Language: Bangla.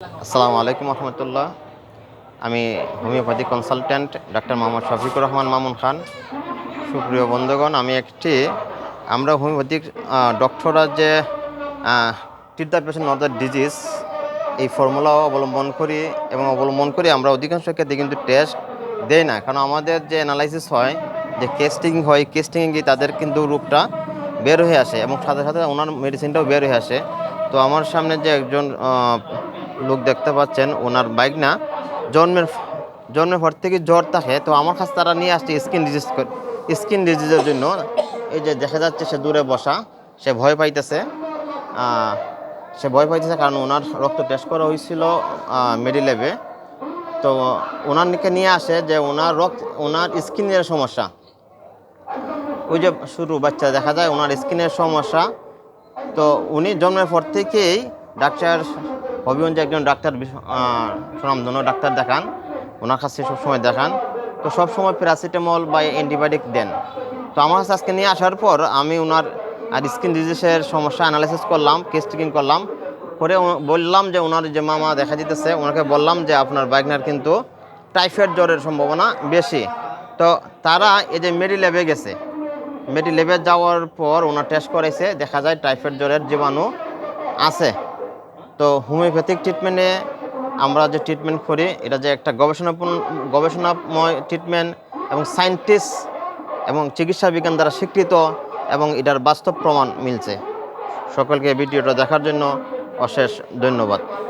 আসসালামু আলাইকুম রহমতুল্লাহ। আমি হোমিওপ্যাথি কনসালট্যান্ট ডাক্তার মোহাম্মদ শফিকুর রহমান মামুন খান। সুপ্রিয় বন্ধুগণ, আমি একটি, আমরা হোমিওপ্যাথিক ডক্টররা যে treat patient not the disease এই ফর্মুলাও অবলম্বন করি এবং অবলম্বন করি, আমরা অধিকাংশ ক্ষেত্রে কিন্তু টেস্ট দেই না। কারণ আমাদের যে অ্যানালাইসিস হয়, যে কেস্টিং হয় কেস্টিংয়ে গিয়ে তাদের কিন্তু রোগটা বের হয়ে আসে এবং সাথে সাথে ওনার মেডিসিনটাও বের হয়ে আসে। তো আমার সামনে যে একজন লোক দেখতে পাচ্ছেন, ওনার বাইক না, জন্মের জন্মের পর থেকে জ্বর থাকে, তো আমার কাছে তারা নিয়ে আসছে স্কিন ডিজিজ স্কিন ডিজিজের জন্য। এই যে দেখা যাচ্ছে সে দূরে বসা, সে ভয় পাইতেছে সে ভয় পাইতেছে কারণ ওনার রক্ত টেস্ট করা হয়েছিল মেডিলেবে তো ওনার নিকে নিয়ে আসে যে ওনার রক্ত, ওনার স্কিনের সমস্যা। ওই যে শুরু, বাচ্চা দেখা যায় ওনার স্কিনের সমস্যা। তো উনি জন্মের পর থেকেই ডাক্তার হবিগঞ্জ একজন ডাক্তার সুনামধন্য ডাক্তার দেখান। ওনার কাছে সবসময় দেখান। তো সবসময় প্যারাসিটামল বা অ্যান্টিবায়োটিক দেন। তো আমার কাছে আজকে নিয়ে আসার পর আমি ওনার আর স্কিন ডিজিজের সমস্যা অ্যানালাইসিস করলাম কেস কেস্টিকিং করলাম। করে বললাম যে ওনার যে মামা দেখা দিতেছে, ওনাকে বললাম যে আপনার বাইকনার কিন্তু টাইফয়েড জ্বরের সম্ভাবনা বেশি। তো তারা এই যে মেডি ল্যাবে গেছে মেডি যাওয়ার পর ওনার টেস্ট করেছে দেখা যায় টাইফয়েড জ্বরের জীবাণু আছে। তো হোমিওপ্যাথিক ট্রিটমেন্টে আমরা যে ট্রিটমেন্ট করি, এটা যে একটা গবেষণাপূর্ণ, গবেষণাময় ট্রিটমেন্ট এবং সায়েন্টিস্ট এবং চিকিৎসা বিজ্ঞান দ্বারা স্বীকৃত এবং এটার বাস্তব প্রমাণ মিলছে। সকলকে ভিডিওটা দেখার জন্য অশেষ ধন্যবাদ।